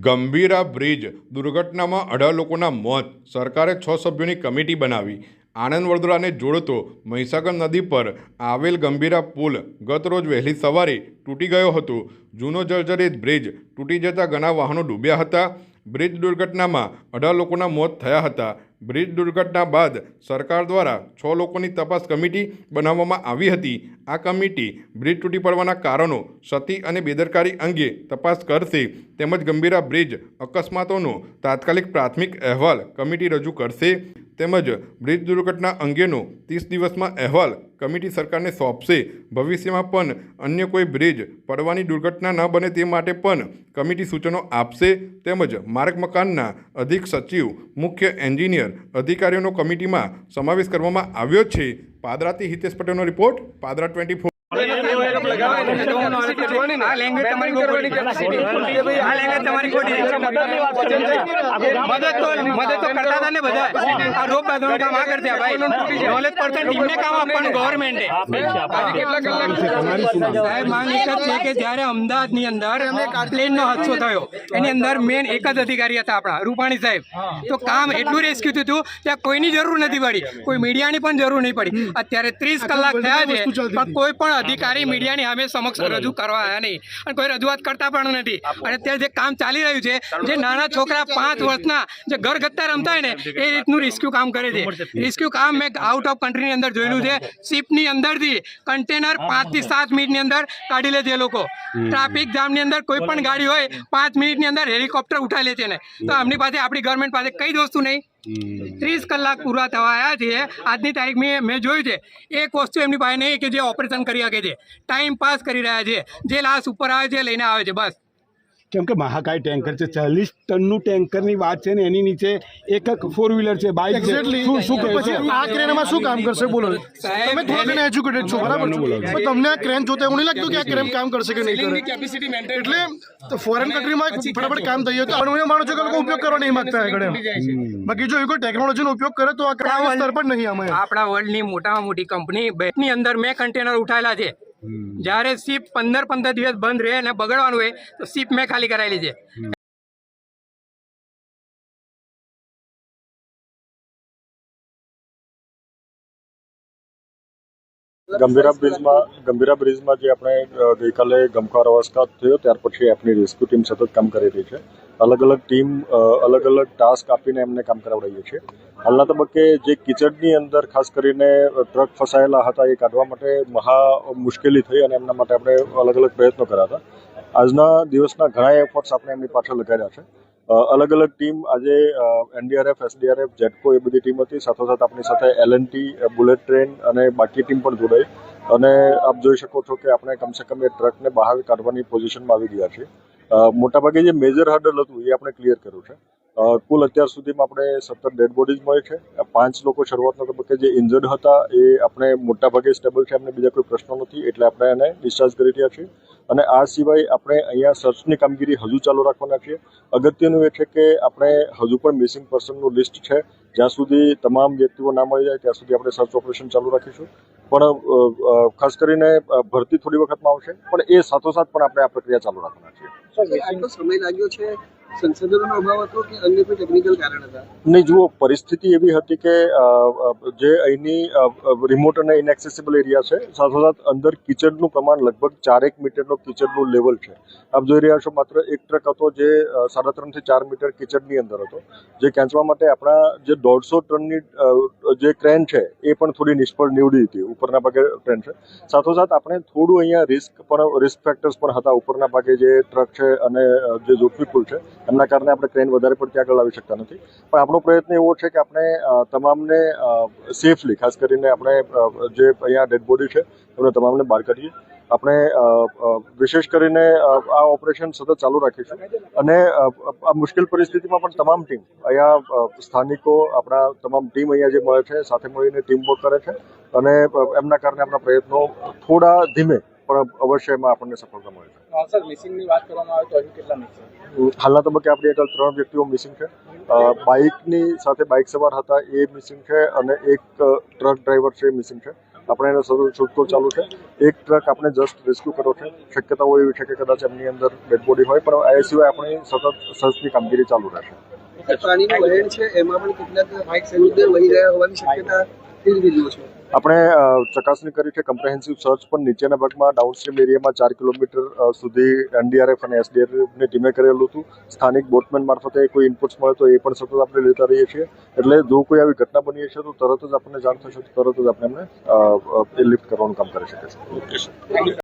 Gambhira bridge દુર્ઘટનામાં અઢાર લોકોના મોત. સરકારે છ સભ્યોની કમિટી બનાવી. આણંદ વડોદરાને જોડતો મહીસાગર નદી પર આવેલ ગંભીરા પુલ ગત રોજ વહેલી સવારે તૂટી ગયો હતો. જૂનો જર્જરિત બ્રિજ તૂટી જતાં ઘણા વાહનો ડૂબ્યા હતા. બ્રિજ દુર્ઘટનામાં અઢાર લોકોના મોત થયા હતા. બ્રિજ દુર્ઘટના બાદ સરકાર દ્વારા છ લોકોની તપાસ કમિટી બનાવવામાં આવી હતી. આ કમિટી બ્રિજ તૂટી પડવાના કારણો સતી અને બેદરકારી અંગે તપાસ કરશે તેમજ ગંભીરા બ્રિજ અકસ્માતોનો તાત્કાલિક પ્રાથમિક અહેવાલ કમિટી રજૂ કરશે. તેમજ બ્રિજ દુર્ઘટના અંગેનો ત્રીસ દિવસમાં અહેવાલ કમિટી સરકારને સોંપશે. ભવિષ્યમાં પણ અન્ય કોઈ બ્રિજ પડવાની દુર્ઘટના ન બને તે માટે પણ કમિટી સૂચનો આપશે. તેમજ માર્ગ મકાનના અધિક સચિવ, મુખ્ય એન્જિનિયર અધિકારીઓનો કમિટીમાં સમાવેશ કરવામાં આવ્યો છે. પાદરાથી હિતેશ પટેલનો રિપોર્ટ, પાદરા ટ્વેન્ટી આ લેંગ્વેજ તમારી ખોટી આ લેંગ્વેજ તમારી ખોટી મદદ તો મદદ તો કરતા હતા ને બધા. આ રોપ બાંધવાનું કામ આ કરતા ભાઈ. નોલેજ પર્સન ટીમને કામ આપવાનું ગવર્મેન્ટે સાહેબ માંગ એક જ છે. કે જ્યારે અમદાવાદની અંદર પ્લેનનો હાદસો થયો એની અંદર મેન એક જ અધિકારી હતા આપણા રૂપાણી સાહેબ. તો કામ એટલું રેસ્ક્યુ થયું ત્યાં કોઈની જરૂર નથી પડી. કોઈ મીડિયાની પણ જરૂર નહીં પડી. અત્યારે ત્રીસ કલાક થયા છે પણ કોઈ પણ અધિકારી મીડિયાની સામે સમક્ષ રજૂ કરવા આવ્યા નહીં. અને કોઈ રજૂઆત કરતા પણ નથી. અને અત્યારે જે કામ ચાલી રહ્યું છે જે નાના છોકરા પાંચ વર્ષના જે ઘરગથ્થા રમતા હોય ને એ રીતનું રેસ્ક્યુ કામ કરે છે. રેસ્ક્યુ કામ મેં આઉટ ઓફ કન્ટ્રીની અંદર જોયેલું છે. શિપની અંદરથી કન્ટેનર પાંચથી સાત મિનિટની અંદર કાઢી લે છે એ લોકો. ટ્રાફિક જામની અંદર કોઈ પણ ગાડી હોય પાંચ મિનિટની અંદર હેલિકોપ્ટર ઉઠાવી લે છે ને તો આમની પાસે આપણી ગવર્મેન્ટ પાસે કઈ જ વસ્તુ નહીં. ત્રીસ કલાક પૂરા થવા આવ્યા છે. આજની તારીખ મેં મેં જોયું છે. એક વસ્તુ એમની પાસે નહીં કે જે ઓપરેશન કરી શકે છે. ટાઈમ પાસ કરી રહ્યા છે. જે લાશ ઉપર આવે છે લઈને આવે છે. બસ. કેમ કે મહાકાય ટેન્કર છે ચાલીસ ટનનું ટેન્કરની વાત છે ને એની નીચે એક એક ફોર વ્હીલર છે બાઇક છે. શું શું કહે છે? આ ક્રેનમાં શું કામ કરશે? બોલો. તમે થોડા ઘણા એજ્યુકેટેડ છો બરાબર છે? પણ તમને આ ક્રેન જોતા એવું નહીં લાગતું કે આ ક્રેન કામ કરશે કે નહીં કરે? એટલે ફોરેન કન્ટ્રીમાં ફટાફટ કામ થઈ હતું પણ હું એ માનું છું કે લોકો ઉપયોગ કરવા નહીં માંગતા આગળ બાકી જો એ કોઈ ટેકનોલોજીનો ઉપયોગ કરે તો આ સ્તર પણ નહીં અમે આપણા વર્લ્ડની મોટામાં મોટી કંપની ની અંદર મેં કન્ટેનર ઉઠાયેલા છે. જ્યારે શિપ પંદર પંદર દિવસ બંધ રહે અને બગડવાનું હોય તો શિપ મેં ખાલી કરાયેલી છે. ગંભીરા બ્રિજમાં ગંભીરા બ્રિજમાં જે આપણે ગઈકાલે ગમખ્વાર અવસ્થા થયો ત્યાર પછી આપણી રેસ્ક્યુ ટીમ સતત કામ કરી રહી છે. અલગ અલગ ટીમ અલગ અલગ ટાસ્ક આપીને એમને કામ કરાવડાવીએ છીએ. હાલના તબક્કે જે કિચડની અંદર ખાસ કરીને ટ્રક ફસાયેલા હતા એ કાઢવા માટે મહા મુશ્કેલી થઈ અને એમના માટે આપણે અલગ અલગ પ્રયત્નો કર્યા હતા. આજના દિવસના ઘણા એફર્ટ્સ આપણે એમની પાછળ લગાડ્યા છે. અલગ અલગ ટીમ આજે એનડીઆરએફ, એસડીઆરએફ જેટકો એ બધી ટીમ હતી સાથોસાથ આપણી સાથે એલએનટી બુલેટ ટ્રેન અને બાકી ટીમ પણ જોડાઈ. અને આપ જોઈ શકો છો કે આપણે કમસે કમ એ ટ્રકને બહાર કાઢવાની પોઝિશનમાં આવી ગયા છીએ. મોટાભાગે જે મેજર હર્ડલ હતું એ આપણે ક્લિયર કર્યું છે. કુલ અત્યાર સુધીમાં આપણે સત્તર ડેડ બોડીઝ મળી છે. પાંચ લોકો શરૂઆતના તબક્કે જે ઇન્જર્ડ હતા, એ આપણે મોટાભાગે સ્ટેબલ છે, એમને બીજા કોઈ પ્રશ્નો નથી, એટલે આપણે એને ડિસ્ચાર્જ કરી રહ્યા છીએ. અને આ સિવાય આપણે અહીંયા સર્ચની કામગીરી હજુ ચાલુ રાખવાના છીએ. અગત્યનું એ છે કે આપણે હજુ પણ મિસિંગ પર્સનનું લિસ્ટ છે. જ્યાં સુધી તમામ વ્યક્તિઓ ના મળી જાય, ત્યાં સુધી આપણે સર્ચ ઓપરેશન ચાલુ રાખીશું. પણ ખાસ કરીને ભરતી થોડી વખતમાં આવશે, પણ એ સાથોસાથ પણ આપણે આ પ્રક્રિયા ચાલુ રાખવાના છીએ. સમય લાગ્યો છે સંસાધનોનો અભાવ હતો કે અન્ય કોઈ ટેકનિકલ કારણ હતા? નહીં, જુઓ, પરિસ્થિતિ એવી હતી કે જે અહીંની રિમોટ અને ઇનએક્સેસિબલ એરિયા છે સાથોસાથ અંદર કિચડનું પ્રમાણ લગભગ ચારેક મીટરનો કિચડનું લેવલ છે. આપ જોઈ રહ્યા છો, માત્ર એક ટ્રક હતો જે સાડા ત્રણથી ચાર મીટર કિચડની અંદર હતો. જે ખેંચવા માટે આપણા જે દોઢસો ટનની જે ક્રેન છે, એ પણ થોડી નિષ્ફળ નીવડી હતી, ઉપરના ભાગે ટ્રેન છે. સાથોસાથ આપણે થોડું અહીંયા રિસ્ક પણ રિસ્ક ફેક્ટર્સ પણ હતા, ઉપરના ભાગે જે ટ્રક છે અને જે જોખમીકુલ છે, એમના કારણે આપણે ક્રેન વધારે પડતી આગળ લાવી શકતા નથી. પણ આપણો પ્રયત્ન એવો છે કે આપણે તમામને સેફલી ખાસ કરીને આપણે જે અહીંયા ડેડ બોડી છે, એમને તમામને બહાર કાઢીએ. આપણે વિશેષ કરીને આ ઓપરેશન સતત ચાલુ રાખીશું. અને આ મુશ્કેલ પરિસ્થિતિમાં પણ તમામ ટીમ અહીંયા સ્થાનિકો આપણા તમામ ટીમ અહીંયા જે મળે છે સાથે મળીને ટીમ વર્ક કરે છે. અને એમના કારણે આપણા પ્રયત્નો થોડા ધીમે પણ અવશ્ય એમાં આપણને સફળતા મળે છે. સર મિસિંગની વાત કરવામાં આવે તો હજુ કેટલા મિસિંગ હાલના તબક્કે આપણી આગળ ત્રણ વ્યક્તિઓ મિસિંગ છે. બાઇકની સાથે બાઇક સવાર હતા એ મિસિંગ છે અને એક ટ્રક ડ્રાઈવર છે એ મિસિંગ છે. આપણે એને સતત શોધખોળ ચાલુ છે. એક ટ્રક આપણે જસ્ટ રેસ્ક્યુ કર્યો છે. શક્યતા હોય એવી છે કે કદાચ એમની અંદર ડેડ બોડી હોય, પણ એ સિવાય આપણે સતત સર્ચની કામગીરી ચાલુ રહેશે. પાણીનું વહેણ છે, એમાં પણ કેટલાક સમુદ્ર વહી રહ્યા હોવાની શક્યતા આપણે ચકાસણી કરી છે કમ્પ્રેહેન્સિવ સર્ચ પણ નીચેના ભાગમાં ડાઉનસ્ટ્રીમ એરિયામાં ચાર કિલોમીટર સુધી એનડીઆરએફ અને એસડીઆરએફની ટીમે કરેલું હતું. સ્થાનિક બોટમેન મારફતે કોઈ ઇનપુટ્સ મળે તો એ પણ સતત આપણે લેતા રહીએ છીએ. એટલે જો કોઈ આવી ઘટના બની છે તો તરત જ આપણને જાણ થશે તો તરત જ આપણે એમને લિફ્ટ કરવાનું કામ કરી શકીશું